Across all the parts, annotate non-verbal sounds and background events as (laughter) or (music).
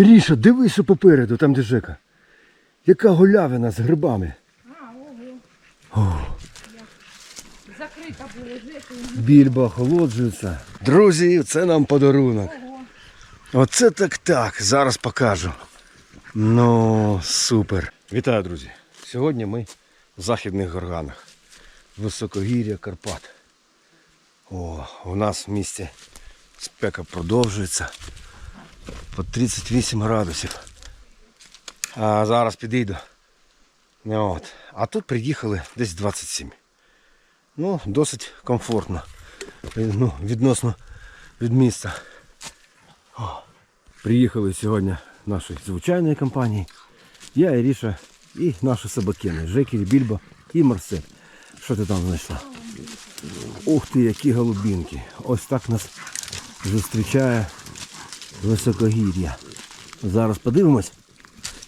Іріша, дивись, попереду, там де Жека. Яка голявина з грибами. А, ого. Закрита була жити. Більба охолоджується. Друзі, це нам подарунок. Ого. Оце так так. Зараз покажу. Ну, супер. Вітаю, друзі. Сьогодні ми в західних горганах. Високогір'я Карпат. О, у нас в місті спека продовжується. По 38 градусів. А зараз підійду. От. А тут приїхали десь 27. Ну, досить комфортно. Е, Ну, відносно від міста. О, приїхали сьогодні нашої звичайної компанії. Я, Іріша і наші собакини. Жекері, Більбо і Марсель. Що ти там знайшла? Ух ти, які голубінки. Ось так нас зустрічає високогір'я. Зараз подивимось.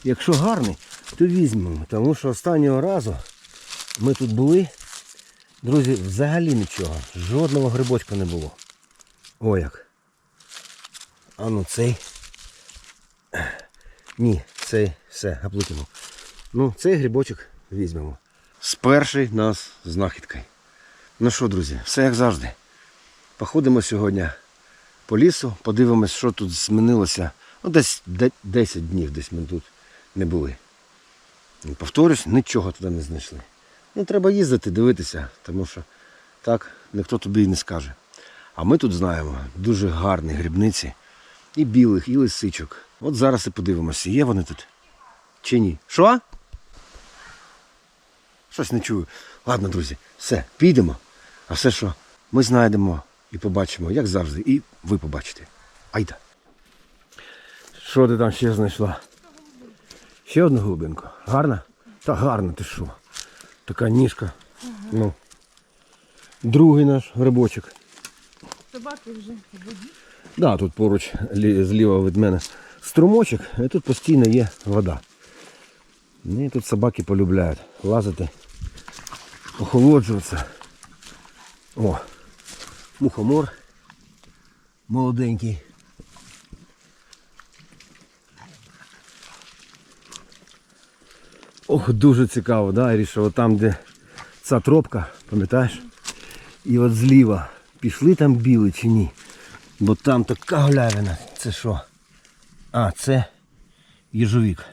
Якщо гарний, то візьмемо. Тому що останнього разу ми тут були. Друзі, взагалі нічого. Жодного грибочка не було. О як. А ну цей. Ні, цей все, обликнув. Ну, цей грибочок візьмемо. З перший нас знахідкою. Ну що, друзі, все як завжди. Походимо сьогодні по лісу, подивимось, що тут змінилося. Ну, десь 10 днів десь ми тут не були. Повторюсь, нічого туди не знайшли. Ну, треба їздити, дивитися, тому що так ніхто тобі і не скаже. А ми тут знаємо дуже гарні грибниці. І білих, і лисичок. От зараз і подивимося, є вони тут чи ні. Що? Щось не чую. Ладно, друзі, все, підемо. А все що ми знайдемо і побачимо, як завжди, і ви побачите. Айда. Що ти там ще знайшла? Ще одну голубинку. Гарна? Та гарна, ти що? Така ніжка. Ну. Другий наш грибочок. Собаки вже. Да, тут поруч зліва від мене струмочок, і тут постійно є вода. Ну, І тут собаки полюбляють лазити, охолоджуватися. О, мухомор молоденький. Ох, дуже цікаво, да, Іріша, от там, де ця тропка, пам'ятаєш? І от зліва пішли там біли чи ні? Бо там така голявина. Це що? А, це їжовік.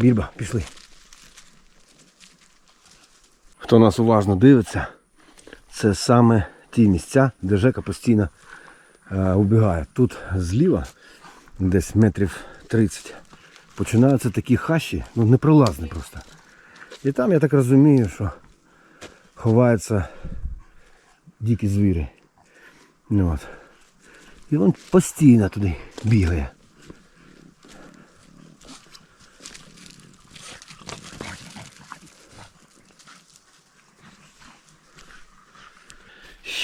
Більба, пішли. Хто нас уважно дивиться, це саме ті місця, де Жека постійно е, убігає. Тут зліва, десь метрів 30, починаються такі хащі, ну непролазні просто. І там, я так розумію, що ховаються дикі звірі. Ну, от. І він постійно туди бігає.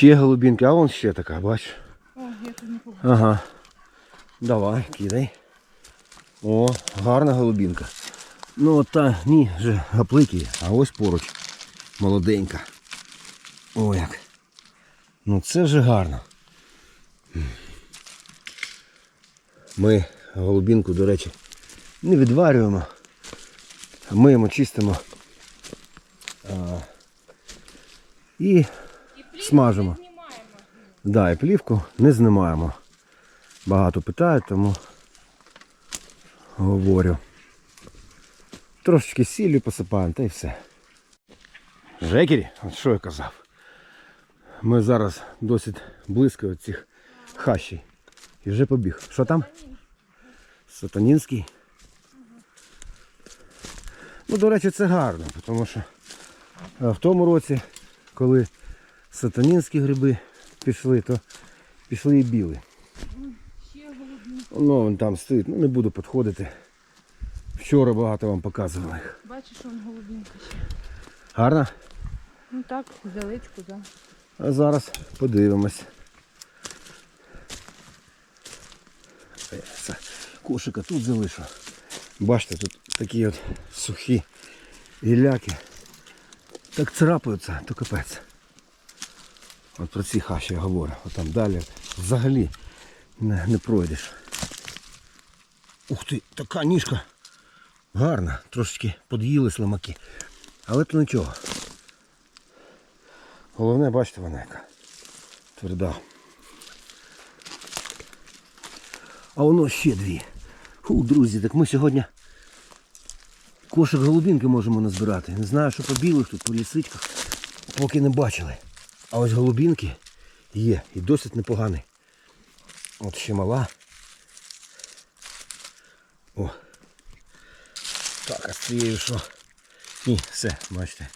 Ще голубінки, а вон ще така, бач. О, я тут не побачила. Ага. Давай, кидай. О, гарна голубінка. Ну от та ні, вже гаплики, а ось поруч. Молоденька. О як. Ну це вже гарно. Ми голубінку, до речі, не відварюємо. Миємо, чистимо. А, і Не. Да, і плівку не знімаємо. Багато питають, тому говорю. Трошечки сіллю посипаємо, та й все. Жекері, от що я казав. Ми зараз досить близько від цих хащей. І вже побіг. Що там? Сатанінський. Ну, до речі, це гарно, тому що е, в тому році, коли сатанінські гриби пішли, то пішли і біли. Ну, він там стоїть, ну не буду підходити. Вчора багато вам показували їх. Бачиш, он голубінка ще. Гарно? Ну так, далечку, так. Да. А зараз подивимось. Кошика тут залишу. Бачите, тут такі от сухі гілляки. Так царапаються, то капець. От про ці хащі я говорю. От там далі взагалі не, не пройдеш. Ух ти, така ніжка. Гарна, трошечки под'їли слимаки. Але то нічого. Головне, бачите, вона яка. Тверда. А воно ще дві. Фу, друзі, так ми сьогодні кошик голубінки можемо назбирати. Не знаю, що по білих тут, по лісичках, поки не бачили. А ось голубінки є і досить непоганий. От ще мала. О. Так, а з цією що? Ні, все, бачите.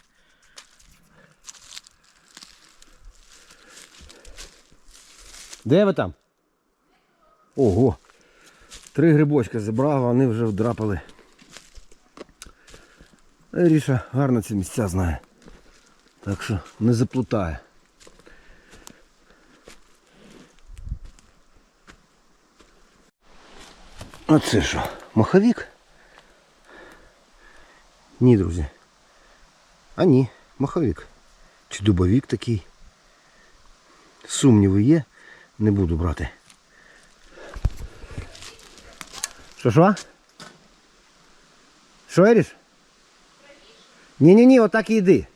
Де ви там? Ого. Три грибочка забрав, вони вже вдрапали. Е, Ріша гарно ці місця знає. Так що не заплутає. А це що? Маховік? Ні, друзі. А ні, маховік. Чи дубовік такий. Сумніви є, не буду брати. Що що? Що Еріш? Ні-ні-ні, отак і йди.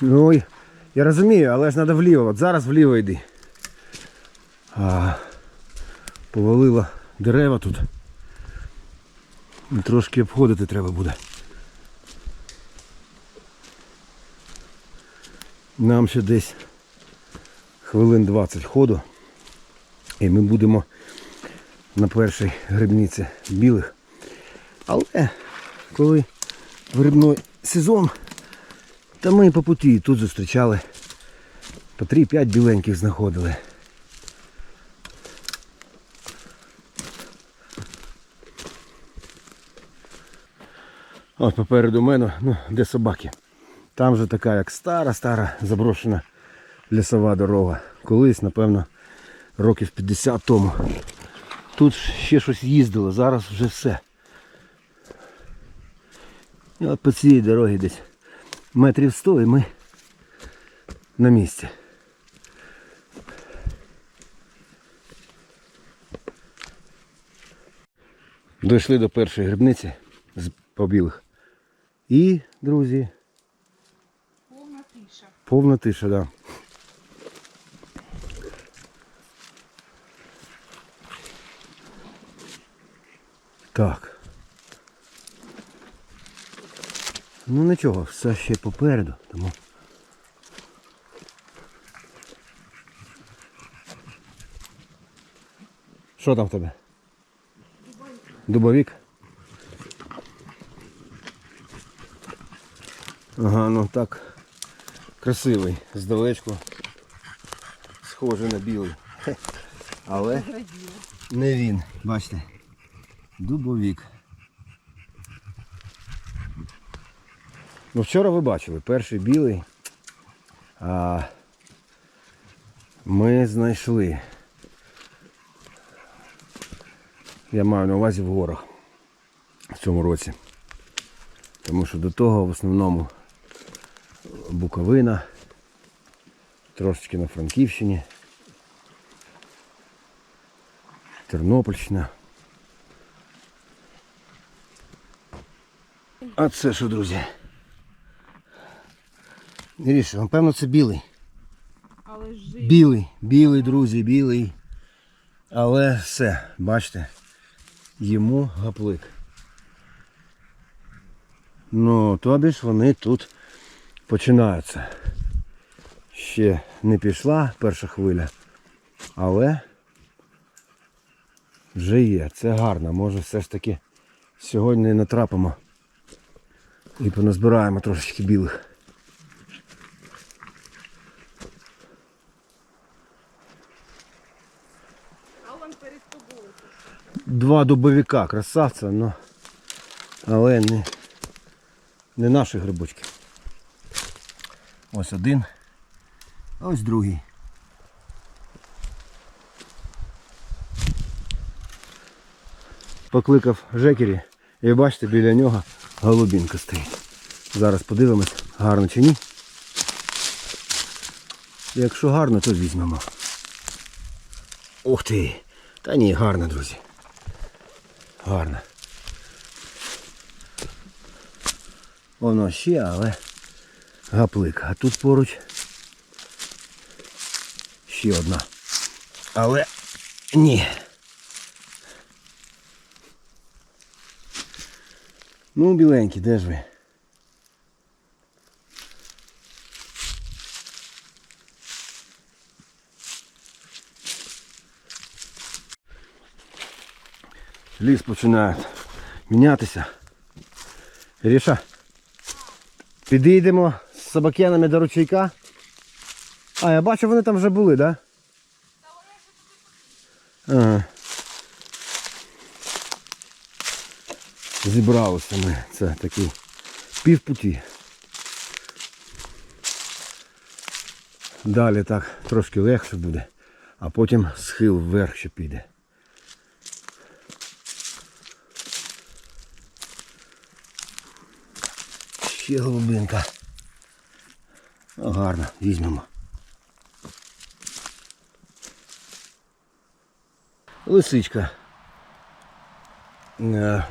Ну, я розумію, але ж треба вліво. От зараз вліво йди. А, повалило дерева тут. Трошки обходити треба буде. Нам ще десь хвилин 20 ходу. І ми будемо на першій грибниці білих. Але коли грибний сезон, то ми по путі тут зустрічали. По 3-5 біленьких знаходили. От попереду мене, ну, де собаки. Там же така як стара-стара заброшена лісова дорога. Колись, напевно, років 50 тому. Тут ще щось їздило, зараз вже все. І от по цій дорогі десь метрів 100 і ми на місці. Дійшли до першої грибниці з побілих. І, друзі, Повна тиша. повна тиша, да. Так. Ну нічого, все ще попереду, тому. Що там в тебе? Дубовик. Ага, ну так. Красивий, здалечку. Схожий на білий. (laughs) Але не він. Бачите. Дубовік. Ну вчора ви бачили, перший білий. А ми знайшли. Я маю на увазі в горах в цьому році. Тому що до того в основному Буковина, трошечки на Франківщині, Тернопільщина. А це що, друзі? Ріша, напевно це білий. Але Білий, білий, друзі, білий. Але все, бачите, йому гаплик. Ну, тобі ж вони тут починаються. Ще не пішла перша хвиля, але вже є. Це гарно. Може все ж таки сьогодні натрапимо і поназбираємо трошечки білих. Два дубовика, красавця, але не, не наші грибочки. Ось один, ось другий. Покликав Жекері і бачите, біля нього голубінка стоїть. Зараз подивимось, гарно чи ні. Якщо гарно, то візьмемо. Ух ти! Та ні, гарно, друзі. Гарно. Воно ще, але гаплик. А тут поруч ще одна. Але ні. Ну, біленький, де ж ви? Ліс починає мінятися. Ріша, підійдемо собакенами до ручейка. А, я бачу, вони там вже були, так? Да? Ага. Зібралися ми. Це такий півпуті. Далі так трошки легше буде, а потім схил вверх ще піде. Ще голубинка. Гарно, візьмемо. Лисичка. Е,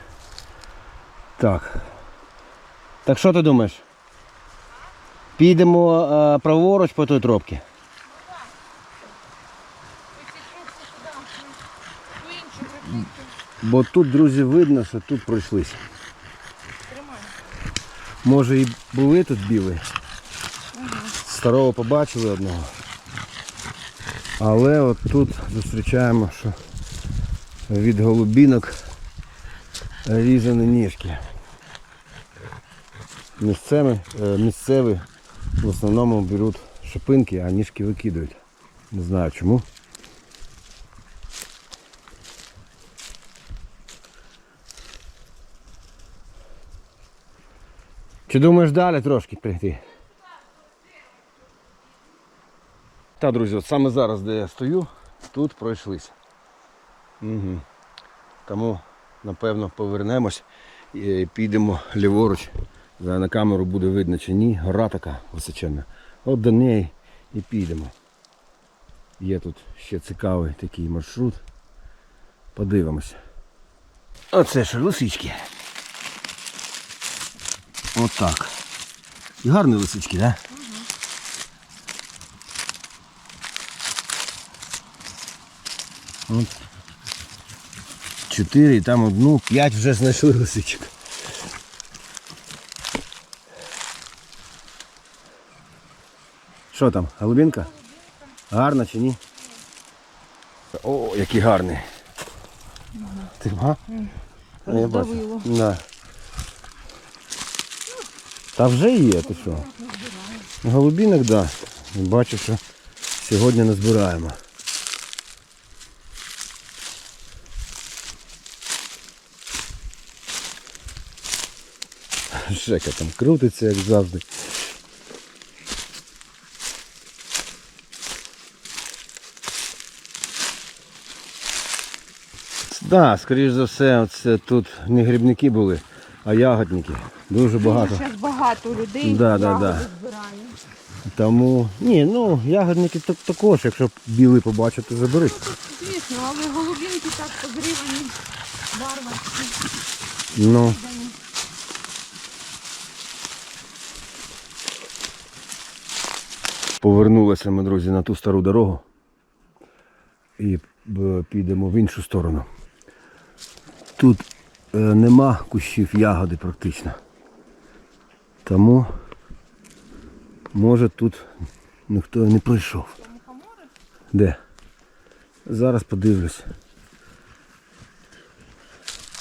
Так. Так що ти думаєш? Підемо е, праворуч по той тропці. Бо тут, друзі, видно, що тут пройшлися. Може і були тут біли. Старого побачили одного. Але от тут зустрічаємо, що від голубінок різані ніжки. Місцеві, е, місцеві в основному беруть шипинки, а ніжки викидають. Не знаю чому. Чи думаєш далі трошки прийти? Та, друзі, от саме зараз, де я стою, тут пройшлися. Угу. Тому, напевно, повернемось і підемо ліворуч. На камеру буде видно чи ні. Гора така височенна. От до неї і підемо. Є тут ще цікавий такий маршрут. Подивимося. Оце ж лисички. Отак. І гарні лисички, так? Да? Чотири, там одну, п'ять вже знайшли лисичок. Що там, голубінка? Гарна чи ні? О, який гарний. Ти га? А, Я бачу. Да. Та вже є, ти що? Голубінок, так. Да. Бачу, що сьогодні не (laughs) Жека там крутиться, як завжди. Так, да, скоріш за все, це тут не грибники були, а ягодники. Дуже багато. Зараз багато людей Да, да, да. збирає. Тому, ні, ну, ягодники так- також, якщо білий побачити, забери. Звісно, але голубінки так погрівані, барвані. Ну. Повернулися ми, друзі, на ту стару дорогу і е, підемо в іншу сторону. Тут е, нема кущів ягоди практично. Тому може тут ніхто не пройшов. Де? Зараз подивлюсь.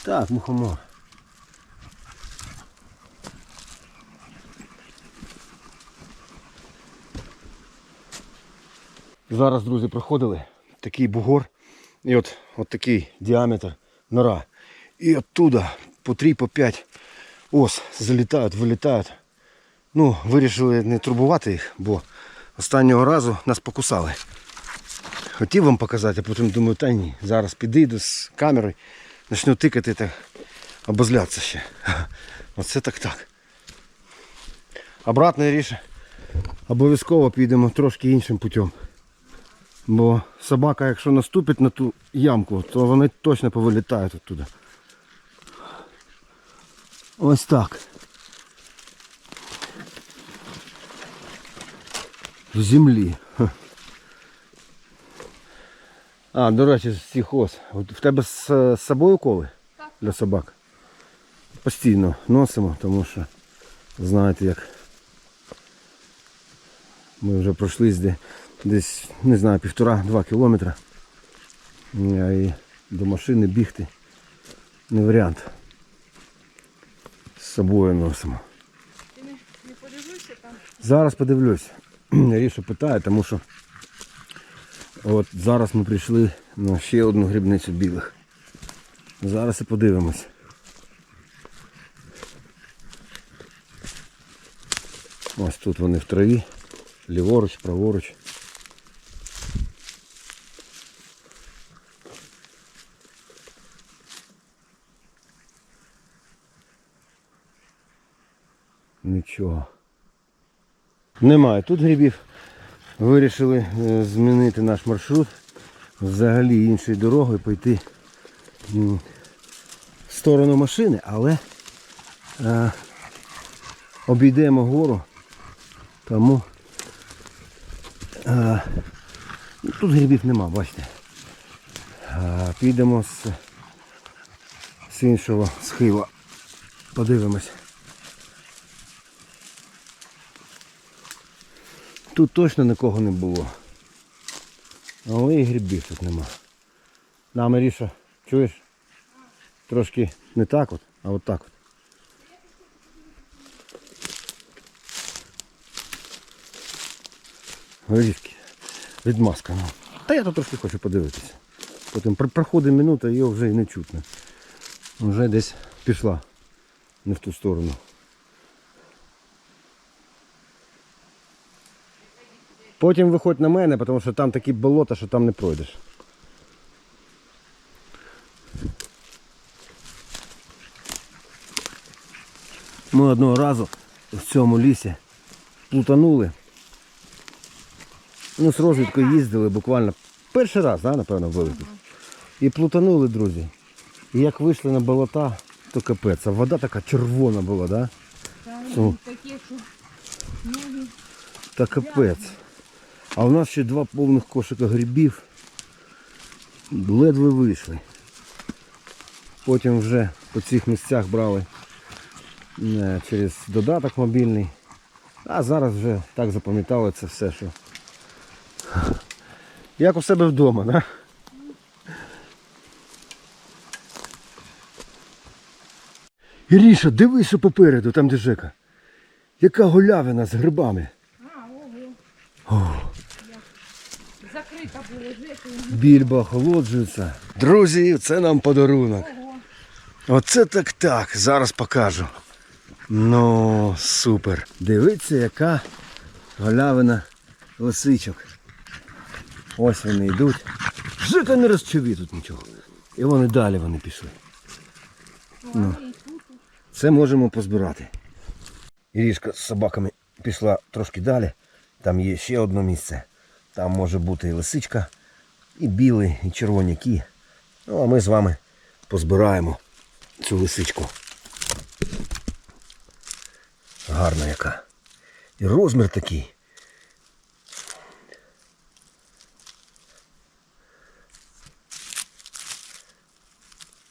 Так, мухомор. Зараз, друзі, проходили такий бугор. І от, от такий діаметр нора. І оттуда по 3 по 5 ос залітають, вилітають. Ну, вирішили не турбувати їх, бо останнього разу нас покусали. Хотів вам показати, а потім думаю, та ні, зараз підійду з камерою, почну тикати та обозлятися ще. (laughs) Оце так так. Обратне ріше. Обов'язково підемо трошки іншим путем. Бо собака, якщо наступить на ту ямку, то вони точно повилітають оттуда. Ось так. В землі. А, до речі, з цих ос. В тебе з, з собою коли Так. для собак? Постійно носимо, тому що знаєте як. Ми вже пройшли де- десь, не знаю, півтора-два кілометра. І до машини бігти не варіант. З собою носимо. Зараз подивлюсь. (clears throat) Ріша питає, тому що от зараз ми прийшли на ще одну грибницю білих. Зараз і подивимось. Ось тут вони в траві. Ліворуч, праворуч. Нічого. Немає тут грибів. Вирішили е, змінити наш маршрут. Взагалі іншою дорогою пойти в сторону машини, але е, обійдемо гору. Тому е, тут грибів нема, бачите. Е, підемо з, з іншого схила. Подивимось. Тут точно нікого не було. Але і грибів тут нема. На, Маріша, чуєш? Трошки не так от, а от так от. Горішки. Відмазка. Ну. Та я тут трошки хочу подивитися. Потім проходить минута, його вже і не чутно. Вже десь пішла не в ту сторону. Потім виходь на мене, тому що там такі болота, що там не пройдеш. Ми одного разу в цьому лісі плутанули. Ну, з розвідкою їздили буквально перший раз, да, напевно, вилетів. І плутанули, друзі. І як вийшли на болота, то капець. А вода така червона була, да? Та, такі, що. Та капець. А у нас ще два повних кошика грибів. Ледве вийшли. Потім вже по цих місцях брали е, через додаток мобільний. А зараз вже так запам'ятали це все, що. Як у себе вдома, да? Іріша, дивись, попереду, там де Жека. Яка голявина з грибами. А, ого. Більба охолоджується. Друзі, це нам подарунок. Оце так так. Зараз покажу. Ну, супер. Дивіться, яка голявина лисичок. Ось вони йдуть. Жика не розчові тут нічого. І вони далі вони пішли. Ну. Це можемо позбирати. Ірішка з собаками пішла трошки далі. Там є ще одне місце. Там може бути і лисичка, і білий, і червоняки. Ну а ми з вами позбираємо цю лисичку. Гарна яка. І розмір такий.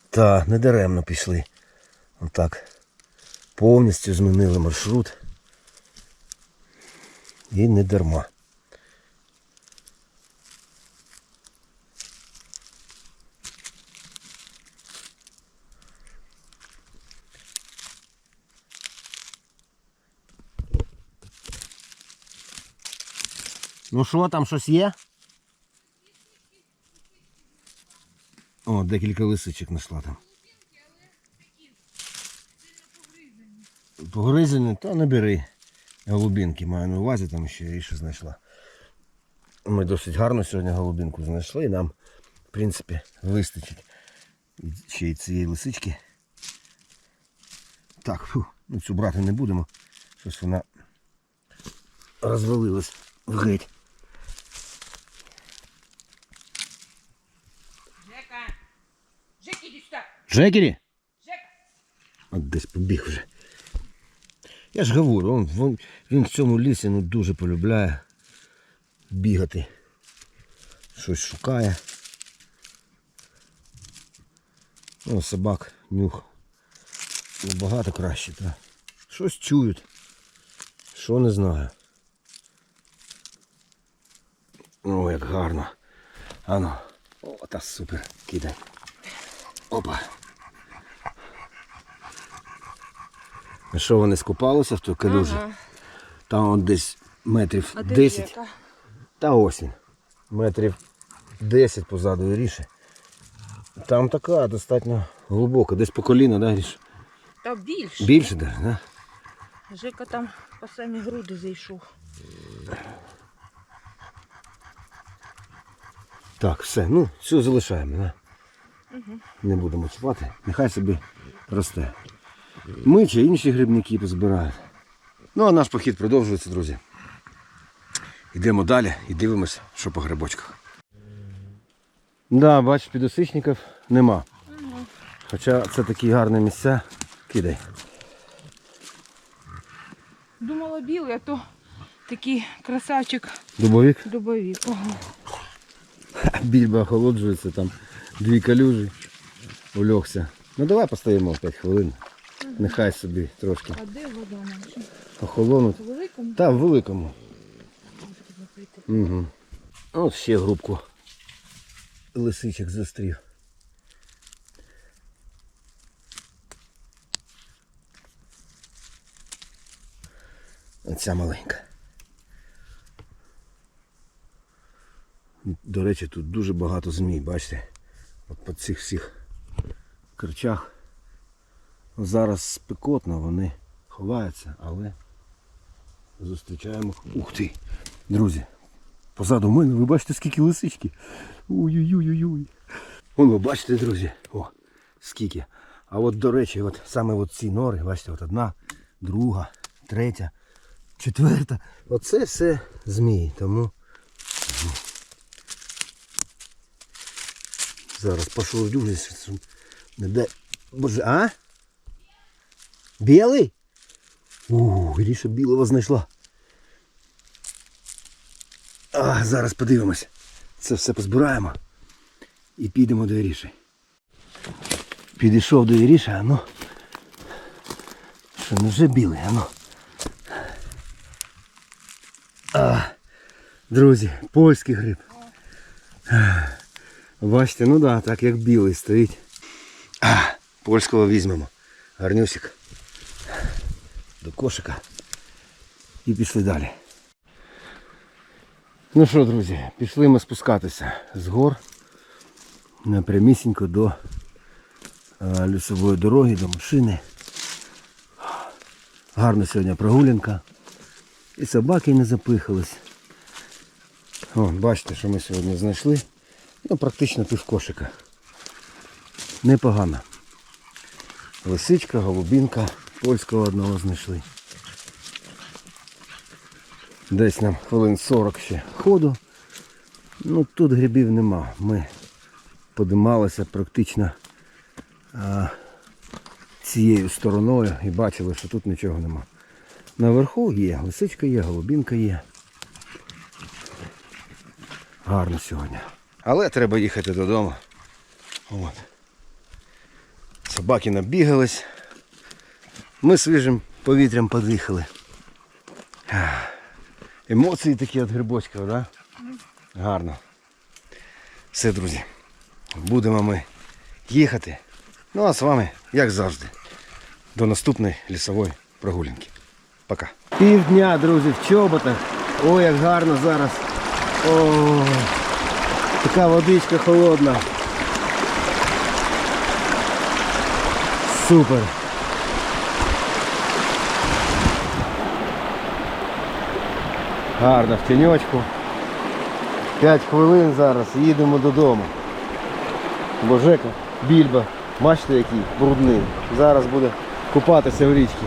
Та, не даремно пішли. Отак. Повністю змінили маршрут. І не дарма. Ну що, там щось є? О, декілька лисичок знайшла там. Погризені, то не бери. Голубінки маю на увазі, там ще ріше знайшла. Ми досить гарно сьогодні голубінку знайшли і нам, в принципі, вистачить ще й цієї лисички. Так, фу, ну цю брати не будемо. Щось вона розвалилось в геть. Жека! Жек, іди сюди! Жекері? Жека! От десь побіг вже. Я ж говорю, він, він, він в цьому лісі ну, дуже полюбляє бігати. Щось шукає. Ну, собак нюх набагато краще, та. Щось чують. Що не знаю. О, як гарно. Ано. О, та супер. Кидай. Опа. Що вони скупалися в той калюжі? Там от десь метрів А 10. Жека? Та осінь. Метрів 10 позаду Іріші. Там така достатньо глибока, десь по коліна, да, Гріш? Та більше. Більше даже, да? Жека там по самі груди зайшов. Так, все, ну, все залишаємо, да? Не будемо чіпати, нехай собі росте. Ми чи інші грибники позбирають. Ну а наш похід продовжується, друзі. Йдемо далі і дивимося, що по грибочках. Да, бач, підосичників нема. Хоча це такі гарні місця. Кидай. Думала білий, а то такий красавчик Дубовик. дубовик. Ага. Більба охолоджується, там дві калюжі. Улегся. Ну давай постоїмо 5 хвилин. Нехай собі трошки А де вода наша? охолонуть. В великому? Та в великому. Угу. От ще грубку лисичок зустрів. Оця маленька. До речі, тут дуже багато змій, бачите? От по цих всіх корчах. Зараз спекотно, вони ховаються, але зустрічаємо. Ух ти! Друзі, позаду мене ви бачите скільки лисички. Ой-ой-ой-ой. Вон ви бачите, друзі, о, скільки. А от до речі, от саме от ці нори, бачите, от одна, друга, третя, четверта. Оце все змії, тому. Зараз пішов дюжись. Не дай. Боже, а? Білий? У, Гріша білого знайшла. А, зараз подивимось. Це все позбираємо. І підемо до Іріші. Підійшов до Іріші, а ну. Що не вже білий, а ну. А, друзі, польський гриб. Бачите, ну да, так як білий стоїть. А, польського візьмемо. Гарнюсик. До кошика. І пішли далі. Ну що, друзі, пішли ми спускатися з гор напрямісінько до е, лісової дороги, до машини. Гарна сьогодні прогулянка. І собаки не запихались. О, бачите, що ми сьогодні знайшли. Ну, практично півкошика. Непогано. Лисичка, голубінка, польського одного знайшли. Десь нам хвилин 40 ще ходу. Ну тут грибів нема. Ми подималися практично а, цією стороною і бачили, що тут нічого нема. Наверху є, лисичка є, голубінка є. Гарно сьогодні. Але треба їхати додому. От. Собаки набігались. Ми свіжим повітрям подихали. Емоції такі від грибочків, да? Гарно. Все, друзі. Будемо ми їхати. Ну а з вами, як завжди, до наступної лісової прогулянки. Пока. Півдня, друзі, в чоботах. Ой, як гарно зараз. О, така водичка холодна. Супер. Гарно в тіньочку. 5 хвилин зараз їдемо додому. Бо Жека, більба, бачите який брудний. Зараз буде купатися в річці.